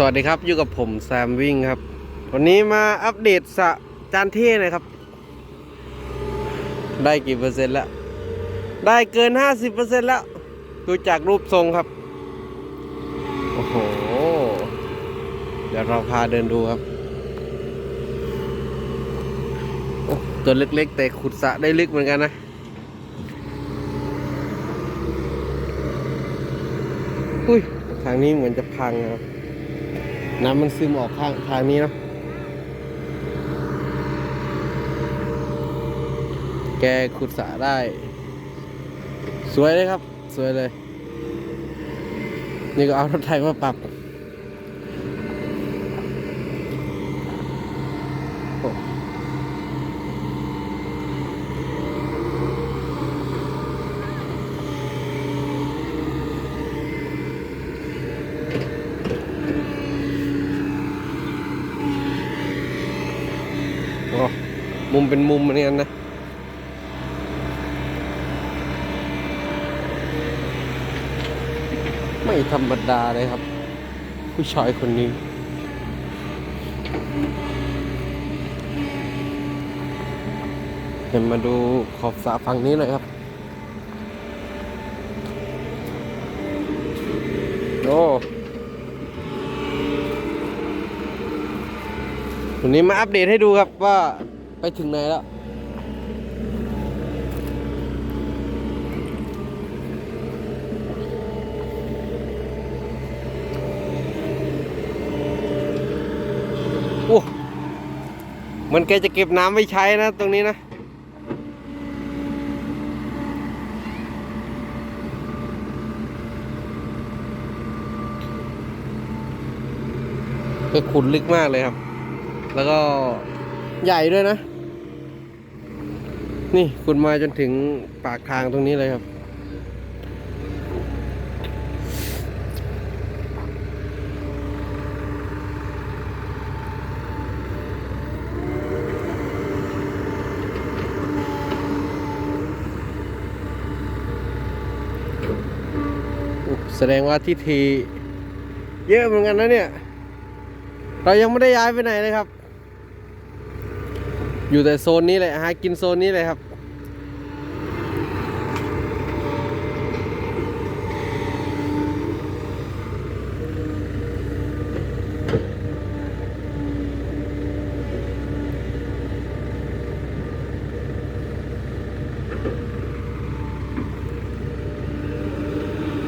สวัสดีครับ อยู่กับผมแซมวิ่งครับ วันนี้มาอัปเดตสะจานเท่นะครับ ได้กี่เปอร์เซ็นต์แล้ว ได้เกิน 50%แล้ว ดูจากรูปทรงครับ โอ้โห เดี๋ยวเราพาเดินดูครับ ตัวเล็กๆ แต่ขุดสะได้ลึกเหมือนกันนะอุ้ยทางนี้เหมือนจะพังครับ น้ำมันซึมออกข้างทางนี้เนาะแกขุดสระได้ สวยเลยครับ สวยเลย นี่ก็เอารถไถมาปรับ มุมเป็นมุมเหมือนกันนะไม่ธรรมดาเลยครับ ผู้ชายคนนี้เห็นมาดูขอบสระฝั่งนี้หน่อยครับ โอ้วันนี้มาอัปเดตให้ดูครับว่า ไปถึงไหนแล้ว โอ้เหมันแกจะเก็บน้ำไว้ใช้นะ ตรงนี้นะก็ขุดลึกมากเลยครับ แล้วก็ ใหญ่ด้วยนะ นี่ขุดมาจนถึงปากทางตรงนี้เลยครับ แสดงว่าที่ที เยอะเหมือนกันนะเนี่ย เรายังไม่ได้ย้ายไปไหนเลยครับ อยู่แต่โซนนี้เลยหากินโซนนี้เลยครับ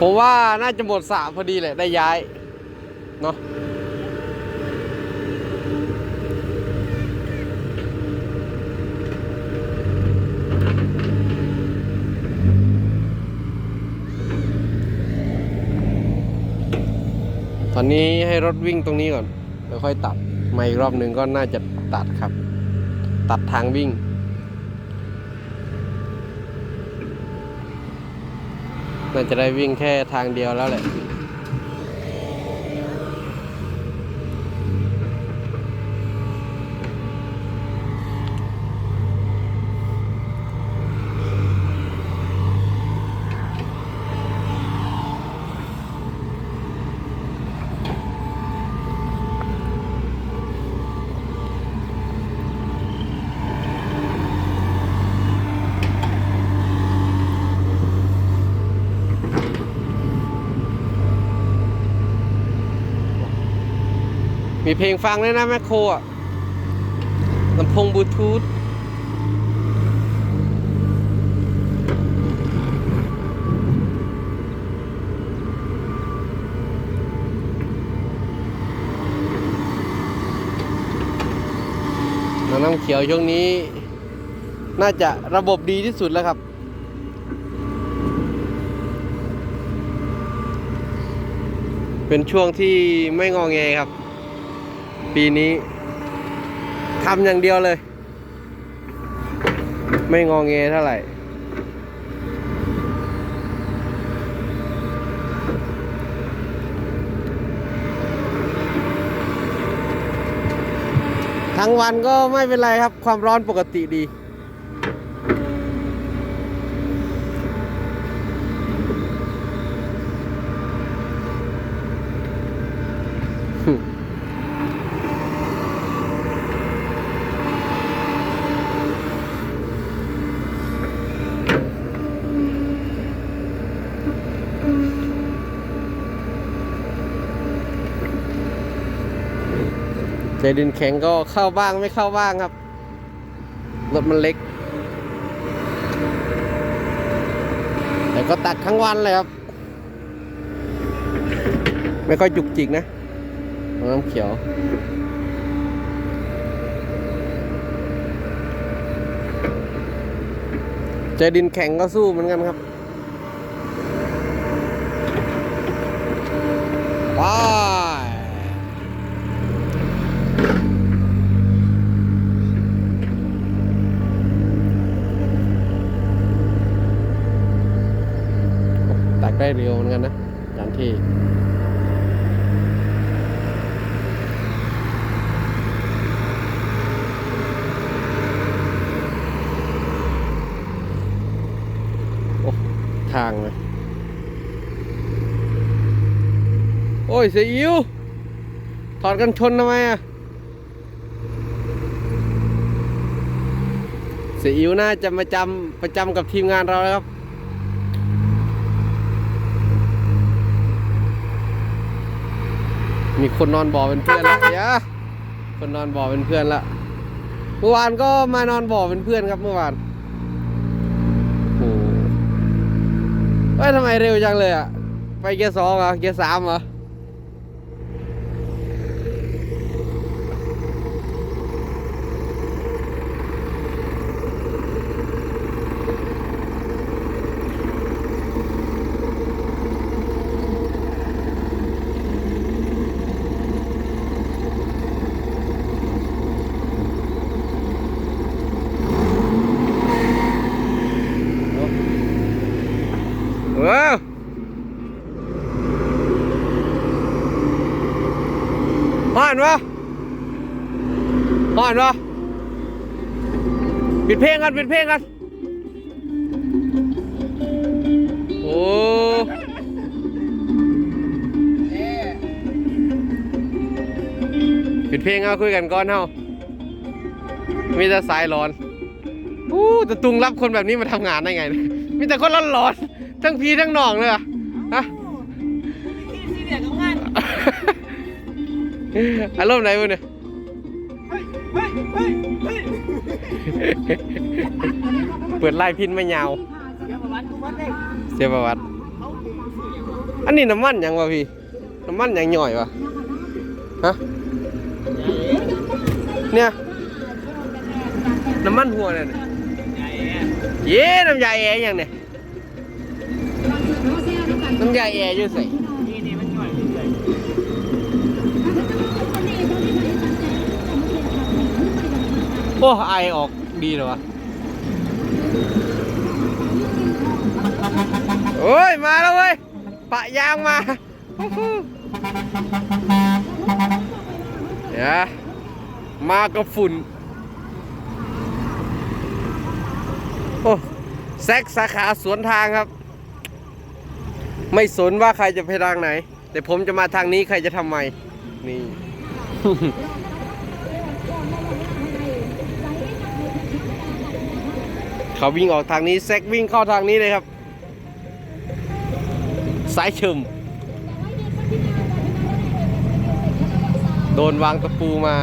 ผมว่าน่าจะหมดสระพอดีแหละได้ย้าย เนาะ ตอนนี้ให้รถวิ่งตรงนี้ก่อนแล้วค่อยตัดมาอีกรอบหนึ่งก็น่าจะตัดครับ ตัดทางวิ่ง น่าจะได้วิ่งแค่ทางเดียวแล้วแหละ มีเพลงฟังด้วยนะแมคโครอะลำโพงบลูทูธน้ำเขียวช่วงนี้ น่าจะระบบดีที่สุดแล้วครับ เป็นช่วงที่ไม่งอแงครับ ปีนี้ทำอย่างเดียวเลย ไม่งอเงเท่าไหร่ ทั้งวันก็ไม่เป็นไรครับความร้อนปกติดี จดินแข็งก็เข้าบ้างไม่เข้าบ้างครับ รถมันเล็ก แต่ก็ตัดทั้งวันเลยครับ ไม่ค่อยจุกจิกนะน้ำเขียวใจดินแข็งก็สู้เหมือนกันครับ ว้า ไปตักได้เร็วเหมือนกันนะอย่างที่โอ้ทางเลย โอ้ยเสียอิวถอดกันชนทำไมอะเสียอิวน่าจะมาจำประจำกับทีมงานเราแล้วครับ มีคนนอนบ่อเป็นเพื่อนแล้วยคนนอนบ่อเป็นเพื่อนละเมื่อวานก็มานอนบ่อเป็นเพื่อนครับเมื่อวานโอ้โหเฮ้ยทำไมเร็วจังเลยอะไปเกียร์สองเหรอเกียร์สามเหรอ ว้าว ผ่านวะผ่านวะปิดเพลงกันปิดเพลงกัน โอ้ปิดเพลงเอาคุยกันก่อนเฮามีแต่สายร้อนอู้แต่ตุงรับคนแบบนี้มาทำงานได้ไง มีแต่คนร้อนๆทั้งพีทั้งหนองเลยอะ อารมณ์ไหนวะเนี่ยเฮ้ยเฮ้ยเปิดไล่พินไม่ยาวเดี๋ยวประวัติกูวัดได้เสียประวัติ อันนี้น้ำมันยังวะพี่ น้ำมันยังหน่อยวะฮะ เนี่ย น้ำมันหัวเนี่ยใหญ่อะเย้น้ำยาแอร์ยังเนี่ย น้ำยาแอร์อยืดใส่ นี่นี่มันหน่อยเฉย โอ้ไอออกดีเลยวะโอ้ย มาแล้วเว้ย ปะยางมาฮู้ฮู้เดี๋ยวมากับฝุ่น โอ้แซกสาขาสวนทางครับ ไม่สนว่าใครจะไปทางไหน แต่ผมจะมาทางนี้ใครจะทำไม นี่ เขาวิ่งออกทางนี้แซกวิ่งเข้าทางนี้เลยครับสายชมโดนวางตะปูมา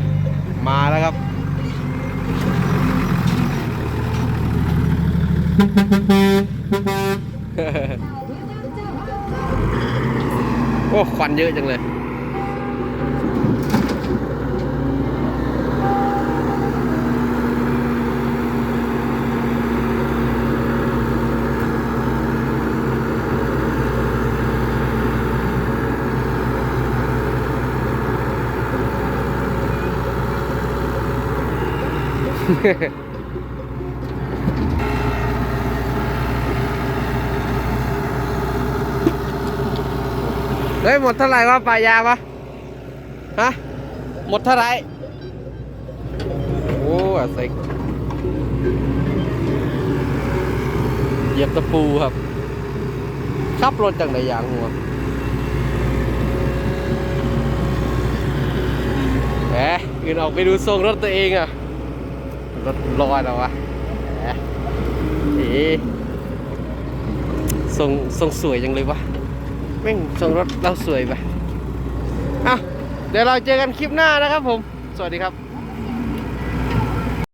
มาแล้วครับ โอ้ควันเยอะจังเลย เฮ้ยหมดเท่าไหร่วะปลายาวะฮะหมดเท่าไหร่โอ้อะเซ็กเหยียบตะปูครับขับรถจังไดอย่างหัวอื่นออกไปดูทรงรถตัวเองอะ รถลอยแล้ววะเอ๋ทรงทรงสวยจังเลยวะแม่งทรงรถเราสวยปะอะเดี๋ยวเราเจอกันคลิปหน้านะครับผม สวัสดีครับ